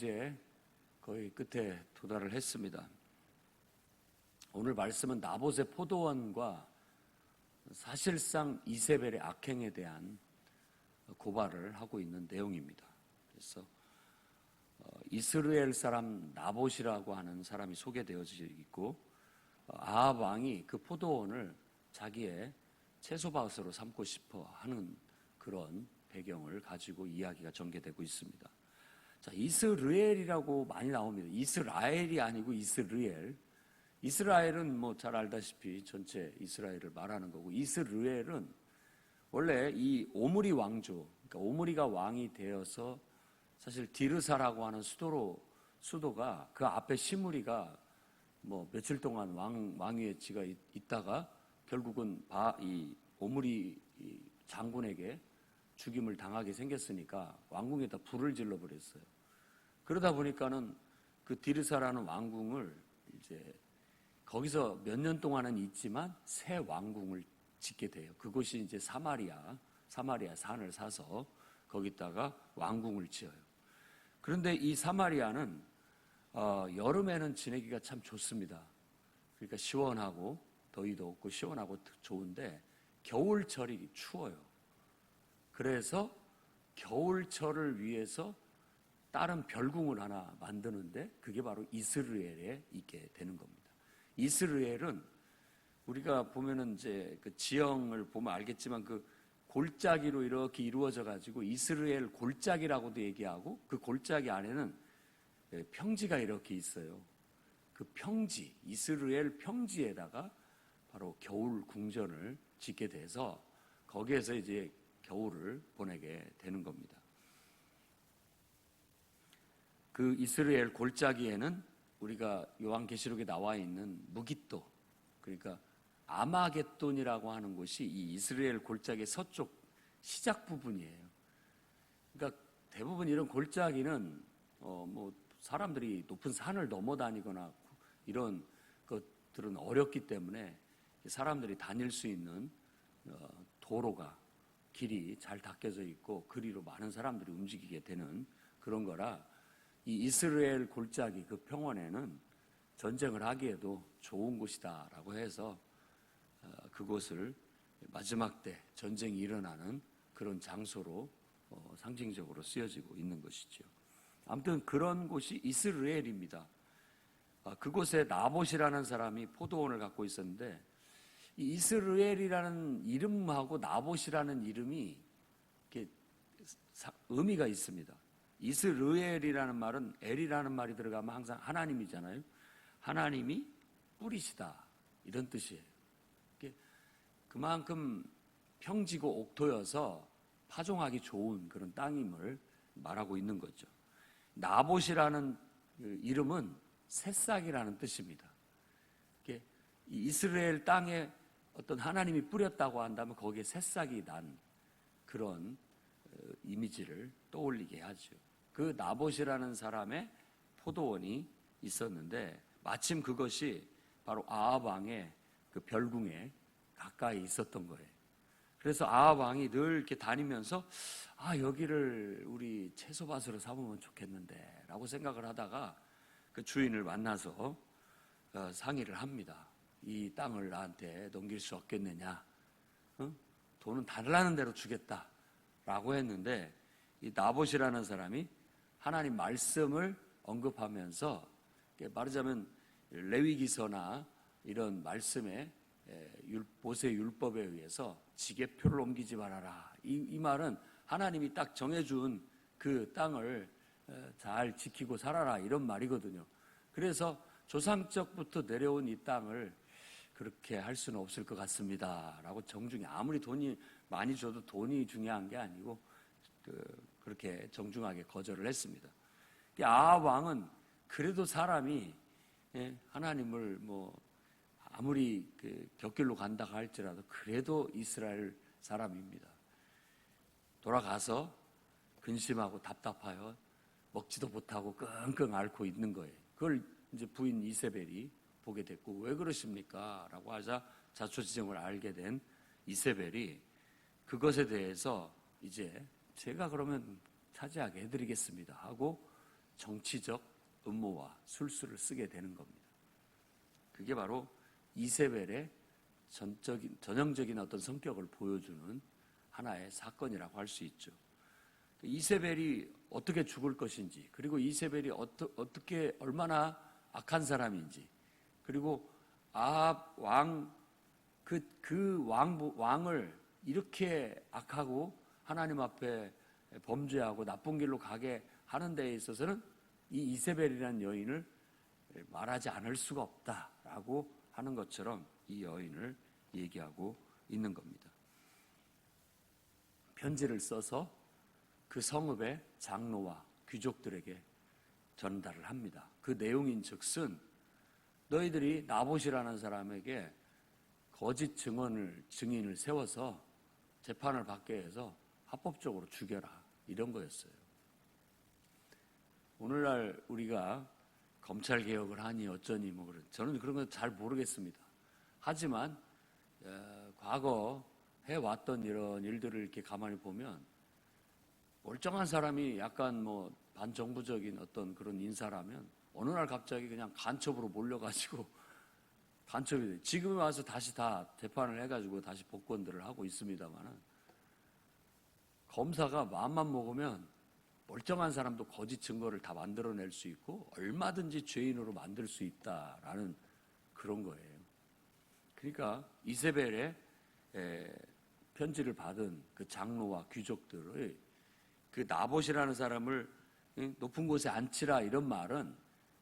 이제 거의 끝에 도달을 했습니다. 오늘 말씀은 나봇의 포도원과 사실상 이세벨의 악행에 대한 고발을 하고 있는 내용입니다. 그래서 어, 이스라엘 사람 나봇이라고 하는 사람이 소개되어져 있고 어, 아합 왕이 그 포도원을 자기의 채소밭으로 삼고 싶어 하는 그런 배경을 가지고 이야기가 전개되고 있습니다. 자, 이스라엘이라고 많이 나옵니다. 이스라엘이 아니고 이스라엘. 이스라엘은 뭐 잘 알다시피 전체 이스라엘을 말하는 거고 이스라엘은 원래 이 오므리 왕조, 그러니까 오므리가 왕이 되어서 사실 디르사라고 하는 수도로 수도가 그 앞에 시무리가 뭐 며칠 동안 왕 왕위에 지가 있, 있다가 결국은 바, 이 오므리 이 장군에게 죽임을 당하게 생겼으니까 왕궁에다 불을 질러 버렸어요. 그러다 보니까는 그 디르사라는 왕궁을 이제 거기서 몇 년 동안은 있지만 새 왕궁을 짓게 돼요. 그곳이 이제 사마리아, 사마리아 산을 사서 거기다가 왕궁을 지어요. 그런데 이 사마리아는 어, 여름에는 지내기가 참 좋습니다. 그러니까 시원하고 더위도 없고 시원하고 좋은데 겨울철이 추워요. 그래서 겨울철을 위해서 다른 별궁을 하나 만드는데 그게 바로 이스라엘에 있게 되는 겁니다. 이스라엘은 우리가 보면은 이제 그 지형을 보면 알겠지만 그 골짜기로 이렇게 이루어져 가지고 이스라엘 골짜기라고도 얘기하고 그 골짜기 안에는 예, 평지가 이렇게 있어요. 그 평지, 이스라엘 평지에다가 바로 겨울 궁전을 짓게 돼서 거기에서 이제 겨울을 보내게 되는 겁니다. 그 이스라엘 골짜기에는 우리가 요한계시록에 나와 있는 무기또 그러니까 아마겟돈이라고 하는 곳이 이 이스라엘 골짜기 서쪽 시작 부분이에요. 그러니까 대부분 이런 골짜기는 어 뭐 사람들이 높은 산을 넘어 다니거나 이런 것들은 어렵기 때문에 사람들이 다닐 수 있는 어, 도로가 길이 잘 닦여져 있고 그리로 많은 사람들이 움직이게 되는 그런 거라 이 이스라엘 골짜기 그 평원에는 전쟁을 하기에도 좋은 곳이다라고 해서 어, 그곳을 마지막 때 전쟁이 일어나는 그런 장소로 어, 상징적으로 쓰여지고 있는 것이죠. 아무튼 그런 곳이 이스라엘입니다. 아, 그곳에 나봇이라는 사람이 포도원을 갖고 있었는데 이 이스라엘이라는 이름하고 나봇이라는 이름이 의미가 있습니다. 이스르엘이라는 말은 엘이라는 말이 들어가면 항상 하나님이잖아요. 하나님이 뿌리시다 이런 뜻이에요. 그만큼 평지고 옥토여서 파종하기 좋은 그런 땅임을 말하고 있는 거죠. 나봇이라는 그 이름은 새싹이라는 뜻입니다. 이스라엘 땅에 어떤 하나님이 뿌렸다고 한다면 거기에 새싹이 난 그런 어, 이미지를 떠올리게 하죠. 그 나봇이라는 사람의 포도원이 있었는데 마침 그것이 바로 아합 왕의 그 별궁에 가까이 있었던 거예요. 그래서 아합 왕이 늘 이렇게 다니면서 아 여기를 우리 채소밭으로 삼으면 좋겠는데라고 생각을 하다가 그 주인을 만나서 어, 상의를 합니다. 이 땅을 나한테 넘길 수 없겠느냐? 어? 돈은 달라는 대로 주겠다라고 했는데 이 나봇이라는 사람이 하나님 말씀을 언급하면서 말하자면 레위기서나 이런 말씀에 모세 율법에 의해서 지게표를 옮기지 말아라. 이, 이 말은 하나님이 딱 정해준 그 땅을 잘 지키고 살아라 이런 말이거든요. 그래서 조상적부터 내려온 이 땅을 그렇게 할 수는 없을 것 같습니다. 라고 정중히 아무리 돈이 많이 줘도 돈이 중요한 게 아니고 그 그렇게 정중하게 거절을 했습니다. 아 왕은 그래도 사람이 예, 하나님을 뭐 아무리 그 곁길로 간다 할지라도 그래도 이스라엘 사람입니다. 돌아가서 근심하고 답답하여 먹지도 못하고 끙끙 앓고 있는 거예요. 그걸 이제 부인 이세벨이 보게 됐고 왜 그러십니까? 라고 하자 자초지정을 알게 된 이세벨이 그것에 대해서 이제 제가 그러면 차지하게 해드리겠습니다 하고 정치적 음모와 술수를 쓰게 되는 겁니다. 그게 바로 이세벨의 전적인, 전형적인 어떤 성격을 보여주는 하나의 사건이라고 할 수 있죠. 이세벨이 어떻게 죽을 것인지, 그리고 이세벨이 어떠, 어떻게 얼마나 악한 사람인지, 그리고 아합 왕, 그, 그 왕, 왕을 이렇게 악하고 하나님 앞에 범죄하고 나쁜 길로 가게 하는 데에 있어서는 이 이세벨이라는 여인을 말하지 않을 수가 없다라고 하는 것처럼 이 여인을 얘기하고 있는 겁니다. 편지를 써서 그 성읍의 장로와 귀족들에게 전달을 합니다. 그 내용인 즉슨 너희들이 나봇이라는 사람에게 거짓 증언을 증인을 세워서 재판을 받게 해서 합법적으로 죽여라 이런 거였어요. 오늘날 우리가 검찰 개혁을 하니 어쩌니 뭐 그런 저는 그런 건 잘 모르겠습니다. 하지만 어, 과거 해왔던 이런 일들을 이렇게 가만히 보면 멀쩡한 사람이 약간 뭐 반정부적인 어떤 그런 인사라면 어느 날 갑자기 그냥 간첩으로 몰려가지고 간첩이 돼. 지금 와서 다시 다 재판을 해가지고 다시 복권들을 하고 있습니다만은 검사가 마음만 먹으면 멀쩡한 사람도 거짓 증거를 다 만들어낼 수 있고 얼마든지 죄인으로 만들 수 있다라는 그런 거예요. 그러니까 이세벨의 편지를 받은 그 장로와 귀족들의 그 나봇이라는 사람을 높은 곳에 앉히라 이런 말은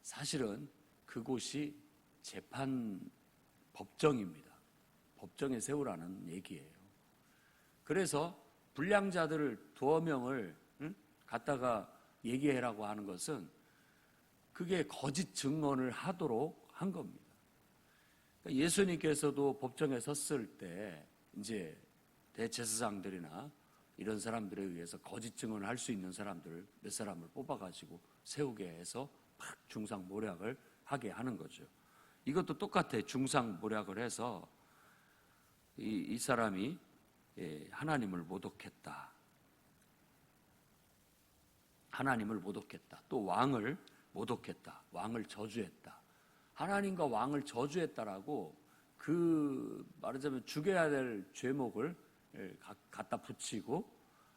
사실은 그곳이 재판 법정입니다. 법정에 세우라는 얘기예요. 그래서 불량자들을 두어 명을 갖다가 얘기해라고 하는 것은 그게 거짓 증언을 하도록 한 겁니다. 그러니까 예수님께서도 법정에 섰을 때 이제 대제사장들이나 이런 사람들에 의해서 거짓 증언을 할 수 있는 사람들 몇 사람을 뽑아가지고 세우게 해서 막 중상 모략을 하게 하는 거죠. 이것도 똑같아. 중상 모략을 해서 이, 이 사람이 예, 하나님을 모독했다. 하나님을 모독했다. 또 왕을 모독했다. 왕을 저주했다. 하나님과 왕을 저주했다라고 그 말하자면 죽여야 될 죄목을 예, 갖다 붙이고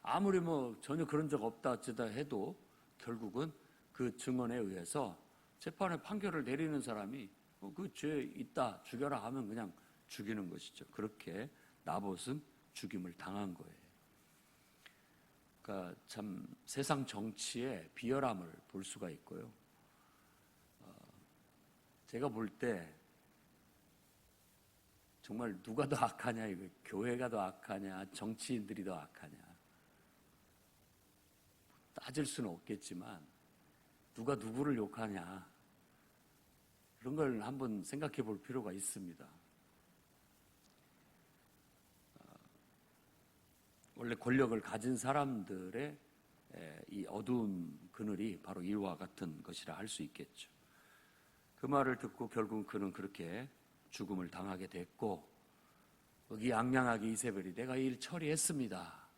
아무리 뭐 전혀 그런 적 없다 어쩌다 해도 결국은 그 증언에 의해서 재판에 판결을 내리는 사람이 어, 그죄 있다 죽여라 하면 그냥 죽이는 것이죠. 그렇게 나봇은 죽임을 당한 거예요. 그러니까 참 세상 정치의 비열함을 볼 수가 있고요. 어, 제가 볼 때 정말 누가 더 악하냐 이거 교회가 더 악하냐 정치인들이 더 악하냐 따질 수는 없겠지만 누가 누구를 욕하냐 그런 걸 한번 생각해 볼 필요가 있습니다. 원래 권력을 가진 사람들의 이 어두운 그늘이 바로 이와 같은 것이라 할 수 있겠죠. 그 말을 듣고 결국 그는 그렇게 죽음을 당하게 됐고 의기양양하게 이세벨이 내가 일 처리했습니다.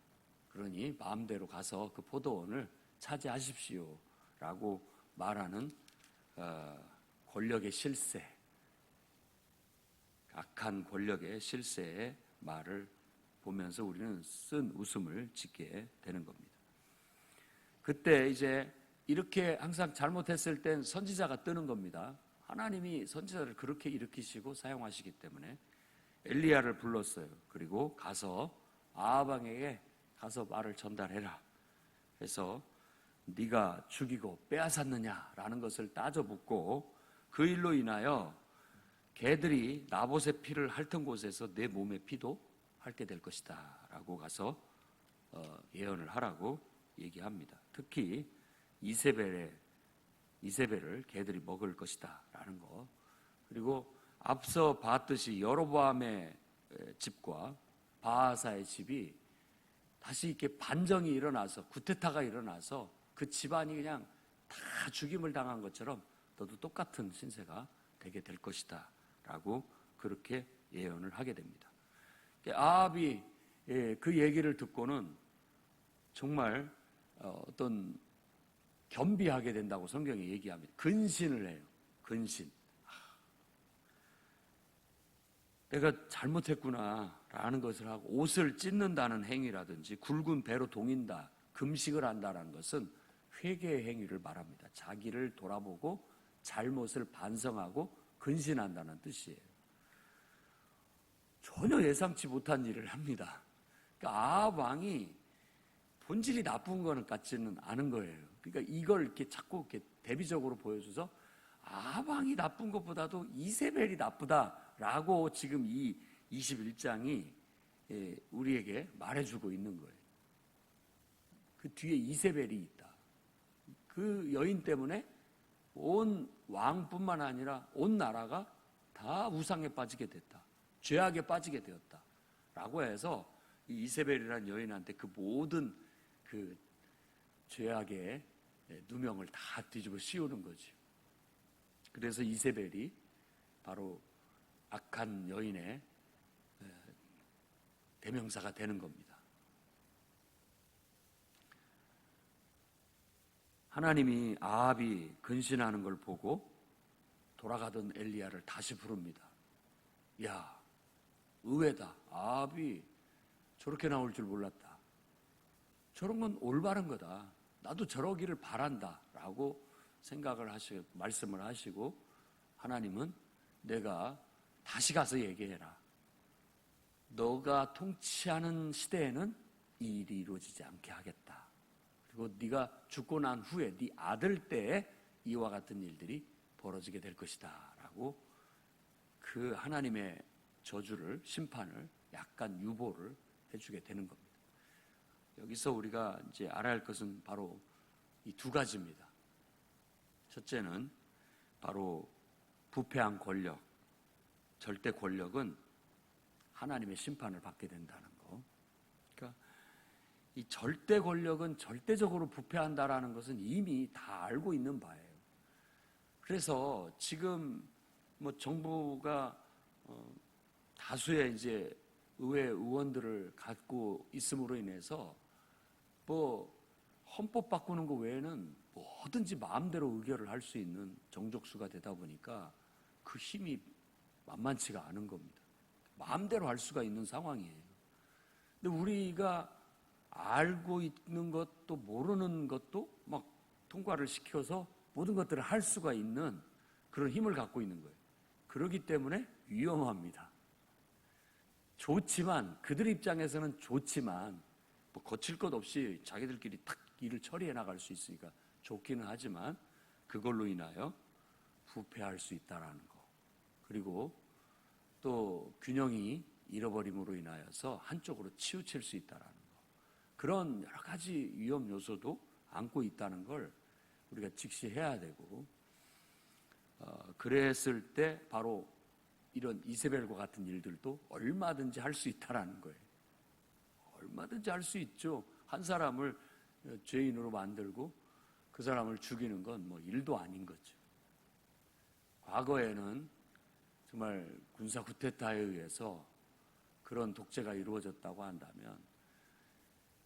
그러니 마음대로 가서 그 포도원을 차지하십시오라고 말하는 어, 권력의 실세, 악한 권력의 실세의 말을 보면서 우리는 쓴 웃음을 짓게 되는 겁니다. 그때 이제 이렇게 항상 잘못했을 땐 선지자가 뜨는 겁니다. 하나님이 선지자를 그렇게 일으키시고 사용하시기 때문에 엘리야를 불렀어요. 그리고 가서 아하방에게 가서 말을 전달해라. 해서 네가 죽이고 빼앗았느냐라는 것을 따져 묻고 그 일로 인하여 개들이 나봇의 피를 핥은 곳에서 내 몸의 피도 핥게 될 것이다 라고 가서 어, 예언을 하라고 얘기합니다. 특히 이세벨의 이세벨을 개들이 먹을 것이다 라는 거. 그리고 앞서 봤듯이 여로보암의 집과 바하사의 집이 다시 이렇게 반정이 일어나서 구테타가 일어나서 그 집안이 그냥 다 죽임을 당한 것처럼 너도 똑같은 신세가 되게 될 것이다 라고 그렇게 예언을 하게 됩니다. 아합이 예, 그 얘기를 듣고는 정말 어, 어떤 겸비하게 된다고 성경이 얘기합니다. 근신을 해요. 근신. 내가 잘못했구나라는 것을 하고 옷을 찢는다는 행위라든지 굵은 배로 동인다, 금식을 한다라는 것은 회개의 행위를 말합니다. 자기를 돌아보고 잘못을 반성하고 근신한다는 뜻이에요. 전혀 예상치 못한 일을 합니다. 그러니까 아합 왕이 본질이 나쁜 거는 같지는 않은 거예요. 그러니까 이걸 이렇게 자꾸 이렇게 대비적으로 보여줘서 아합 왕이 나쁜 것보다도 이세벨이 나쁘다라고 지금 이 21장이 예, 우리에게 말해주고 있는 거예요. 그 뒤에 이세벨이 있다. 그 여인 때문에 온 왕뿐만 아니라 온 나라가 다 우상에 빠지게 됐다. 죄악에 빠지게 되었다. 라고 해서 이 이세벨이라는 여인한테 그 모든 그 죄악의 누명을 다 뒤집어 씌우는 거지. 그래서 이세벨이 바로 악한 여인의 대명사가 되는 겁니다. 하나님이 아합이 근신하는 걸 보고 돌아가던 엘리야를 다시 부릅니다. 야, 의외다. 아합이 저렇게 나올 줄 몰랐다. 저런 건 올바른 거다. 나도 저러기를 바란다. 라고 생각을 하시고, 말씀을 하시고, 하나님은 내가 다시 가서 얘기해라. 너가 통치하는 시대에는 이 일이 이루어지지 않게 하겠다. 그리고 네가 죽고 난 후에 네 아들 때에 이와 같은 일들이 벌어지게 될 것이다. 라고 그 하나님의 저주를, 심판을 약간 유보를 해주게 되는 겁니다. 여기서 우리가 이제 알아야 할 것은 바로 이 두 가지입니다. 첫째는 바로 부패한 권력, 절대 권력은 하나님의 심판을 받게 된다는 거. 그러니까 이 절대 권력은 절대적으로 부패한다라는 것은 이미 다 알고 있는 바예요. 그래서 지금 뭐 정부가 어 다수의 이제 의회 의원들을 갖고 있음으로 인해서 뭐 헌법 바꾸는 거 외에는 뭐든지 마음대로 의결을 할 수 있는 정족수가 되다 보니까 그 힘이 만만치가 않은 겁니다. 마음대로 할 수가 있는 상황이에요. 근데 우리가 알고 있는 것도 모르는 것도 막 통과를 시켜서 모든 것들을 할 수가 있는 그런 힘을 갖고 있는 거예요. 그렇기 때문에 위험합니다. 좋지만 그들 입장에서는 좋지만 뭐 거칠 것 없이 자기들끼리 탁 일을 처리해 나갈 수 있으니까 좋기는 하지만 그걸로 인하여 부패할 수 있다라는 거. 그리고 또 균형이 잃어버림으로 인하여서 한쪽으로 치우칠 수 있다라는 거. 그런 여러 가지 위험 요소도 안고 있다는 걸 우리가 직시해야 되고 어, 그랬을 때 바로 이런 이세벨과 같은 일들도 얼마든지 할 수 있다라는 거예요. 얼마든지 할 수 있죠. 한 사람을 죄인으로 만들고 그 사람을 죽이는 건 뭐 일도 아닌 거죠. 과거에는 정말 군사 쿠데타에 의해서 그런 독재가 이루어졌다고 한다면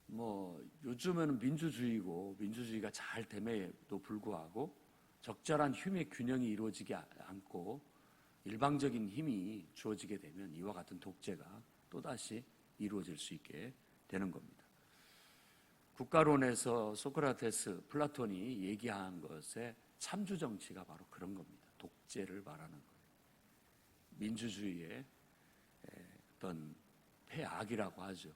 뭐 요즘에는 민주주의고 민주주의가 잘 됨에도 불구하고 적절한 힘의 균형이 이루어지지 않고 일방적인 힘이 주어지게 되면 이와 같은 독재가 또다시 이루어질 수 있게 되는 겁니다. 국가론에서 소크라테스, 플라톤이 얘기한 것의 참주 정치가 바로 그런 겁니다. 독재를 말하는 거예요. 민주주의의 어떤 폐악이라고 하죠.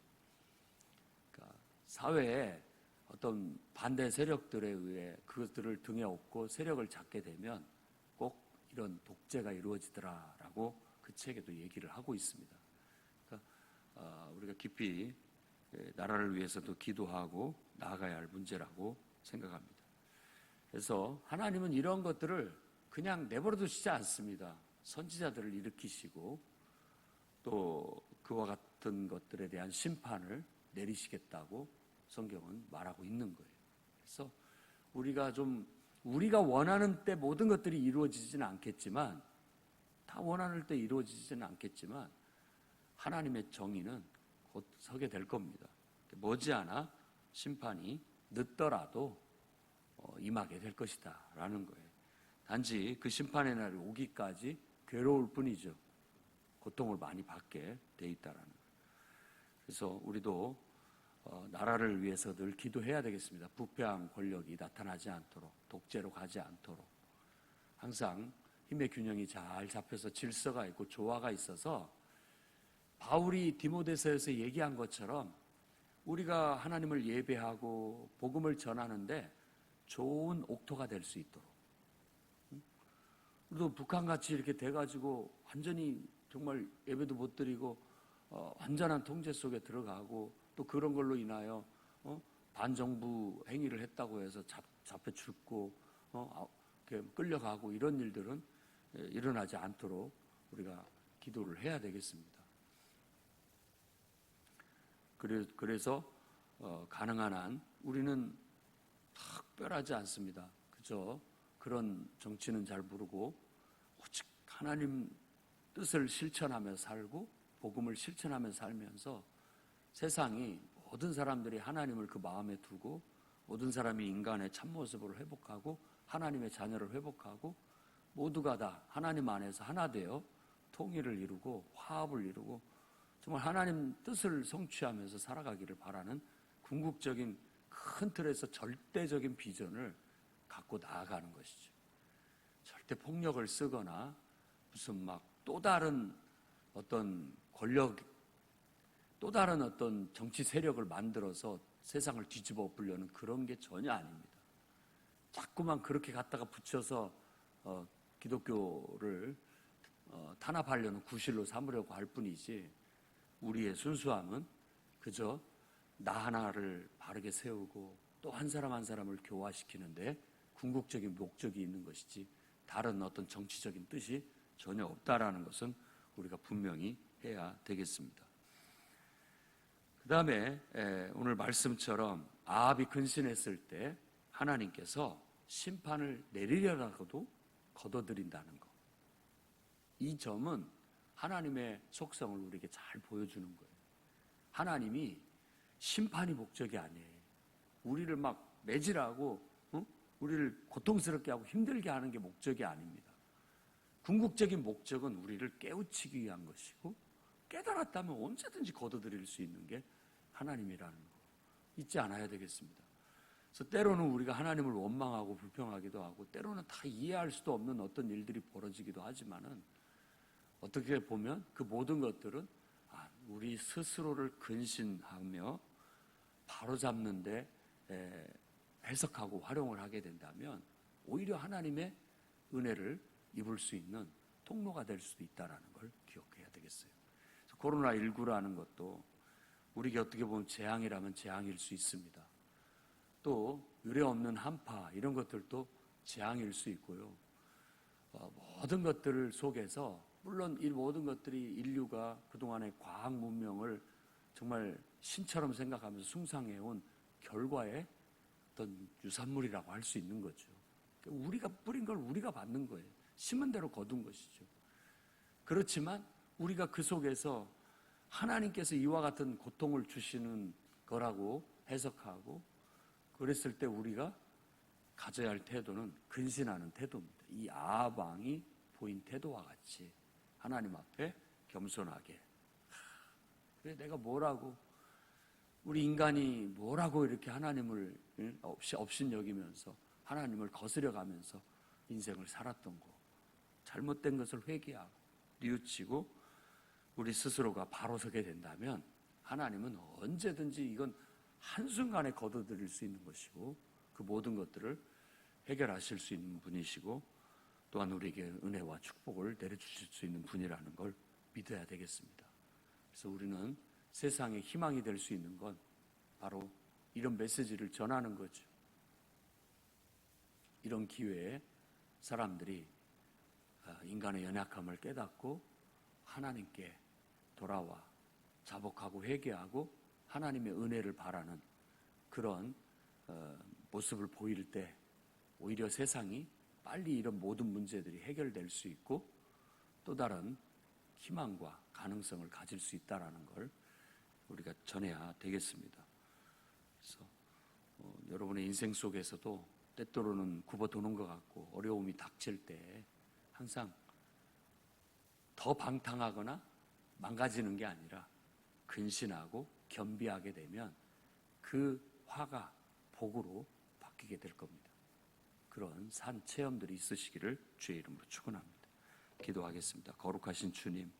그러니까 사회에 어떤 반대 세력들에 의해 그것들을 등에 업고 세력을 잡게 되면 꼭 이런 독재가 이루어지더라라고 그 책에도 얘기를 하고 있습니다. 그러니까 어, 우리가 깊이 나라를 위해서도 기도하고 나아가야 할 문제라고 생각합니다. 그래서 하나님은 이런 것들을 그냥 내버려 두시지 않습니다. 선지자들을 일으키시고 또 그와 같은 것들에 대한 심판을 내리시겠다고 성경은 말하고 있는 거예요. 그래서 우리가 좀 우리가 원하는 때 모든 것들이 이루어지지는 않겠지만 다 원하는 때 이루어지지는 않겠지만 하나님의 정의는 곧 서게 될 겁니다. 머지않아 심판이 늦더라도 어, 임하게 될 것이다 라는 거예요. 단지 그 심판의 날이 오기까지 괴로울 뿐이죠. 고통을 많이 받게 돼 있다라는 거예요. 그래서 우리도 어, 나라를 위해서 늘 기도해야 되겠습니다. 부패한 권력이 나타나지 않도록 독재로 가지 않도록. 항상 힘의 균형이 잘 잡혀서 질서가 있고 조화가 있어서 바울이 디모데서에서 얘기한 것처럼 우리가 하나님을 예배하고 복음을 전하는데 좋은 옥토가 될 수 있도록. 우리도 북한 같이 이렇게 돼가지고 완전히 정말 예배도 못 드리고 어, 완전한 통제 속에 들어가고 또 그런 걸로 인하여 어, 반정부 행위를 했다고 해서 잡, 잡혀 죽고 어, 아, 끌려가고 이런 일들은 예, 일어나지 않도록 우리가 기도를 해야 되겠습니다. 그래, 그래서 어, 가능한 한 우리는 특별하지 않습니다. 그저 그런 정치는 잘 모르고 오직 하나님 뜻을 실천하며 살고 복음을 실천하며 살면서 세상이 모든 사람들이 하나님을 그 마음에 두고 모든 사람이 인간의 참모습을 회복하고 하나님의 자녀를 회복하고 모두가 다 하나님 안에서 하나 되어 통일을 이루고 화합을 이루고 정말 하나님 뜻을 성취하면서 살아가기를 바라는 궁극적인 큰 틀에서 절대적인 비전을 갖고 나아가는 것이죠. 절대 폭력을 쓰거나 무슨 막 또 다른 어떤 권력, 또 다른 어떤 정치 세력을 만들어서 세상을 뒤집어 엎으려는 그런 게 전혀 아닙니다. 자꾸만 그렇게 갖다가 붙여서 어, 기독교를 어, 탄압하려는 구실로 삼으려고 할 뿐이지 우리의 순수함은 그저 나 하나를 바르게 세우고 또 한 사람 한 사람을 교화시키는데 궁극적인 목적이 있는 것이지 다른 어떤 정치적인 뜻이 전혀 없다라는 것은 우리가 분명히 해야 되겠습니다. 그 다음에 오늘 말씀처럼 아합이 근신했을 때 하나님께서 심판을 내리려라고도 거둬들인다는 것. 이 점은 하나님의 속성을 우리에게 잘 보여주는 거예요. 하나님이 심판이 목적이 아니에요. 우리를 막 매질하고, 어? 우리를 고통스럽게 하고 힘들게 하는 게 목적이 아닙니다. 궁극적인 목적은 우리를 깨우치기 위한 것이고, 깨달았다면 언제든지 거둬들일 수 있는 게 하나님이라는 거. 잊지 않아야 되겠습니다. 그래서 때로는 우리가 하나님을 원망하고 불평하기도 하고, 때로는 다 이해할 수도 없는 어떤 일들이 벌어지기도 하지만은, 어떻게 보면 그 모든 것들은 아, 우리 스스로를 근신하며 바로잡는데 해석하고 활용을 하게 된다면 오히려 하나님의 은혜를 입을 수 있는 통로가 될 수도 있다는 걸 되겠어요. 코로나19라는 것도 우리에게 어떻게 보면 재앙이라면 재앙일 수 있습니다. 또 의뢰 없는 한파 이런 것들도 재앙일 수 있고요. 어, 모든 것들 속에서 물론 이 모든 것들이 인류가 그동안의 과학 문명을 정말 신처럼 생각하면서 숭상해온 결과의 어떤 유산물이라고 할 수 있는 거죠. 우리가 뿌린 걸 우리가 받는 거예요. 심은 대로 거둔 것이죠. 그렇지만 우리가 그 속에서 하나님께서 이와 같은 고통을 주시는 거라고 해석하고 그랬을 때 우리가 가져야 할 태도는 근신하는 태도입니다. 이 아방이 보인 태도와 같이 하나님 앞에 겸손하게. 그래 내가 뭐라고 우리 인간이 뭐라고 이렇게 하나님을 없인 여기면서 하나님을 거스려 가면서 인생을 살았던 거 잘못된 것을 회개하고 뉘우치고 우리 스스로가 바로 서게 된다면 하나님은 언제든지 이건 한순간에 거둬들일 수 있는 것이고 그 모든 것들을 해결하실 수 있는 분이시고 또한 우리에게 은혜와 축복을 내려주실 수 있는 분이라는 걸 믿어야 되겠습니다. 그래서 우리는 세상에 희망이 될 수 있는 건 바로 이런 메시지를 전하는 거죠. 이런 기회에 사람들이 아, 인간의 연약함을 깨닫고 하나님께 돌아와 자복하고 회개하고 하나님의 은혜를 바라는 그런 어, 모습을 보일 때 오히려 세상이 빨리 이런 모든 문제들이 해결될 수 있고 또 다른 희망과 가능성을 가질 수 있다라는 걸 우리가 전해야 되겠습니다. 그래서 어, 여러분의 인생 속에서도 때때로는 굽어 도는 것 같고 어려움이 닥칠 때 항상 더 방탕하거나 망가지는 게 아니라 근신하고 겸비하게 되면 그 화가 복으로 바뀌게 될 겁니다. 그런 산 체험들이 있으시기를 주의 이름으로 축원합니다. 기도하겠습니다. 거룩하신 주님,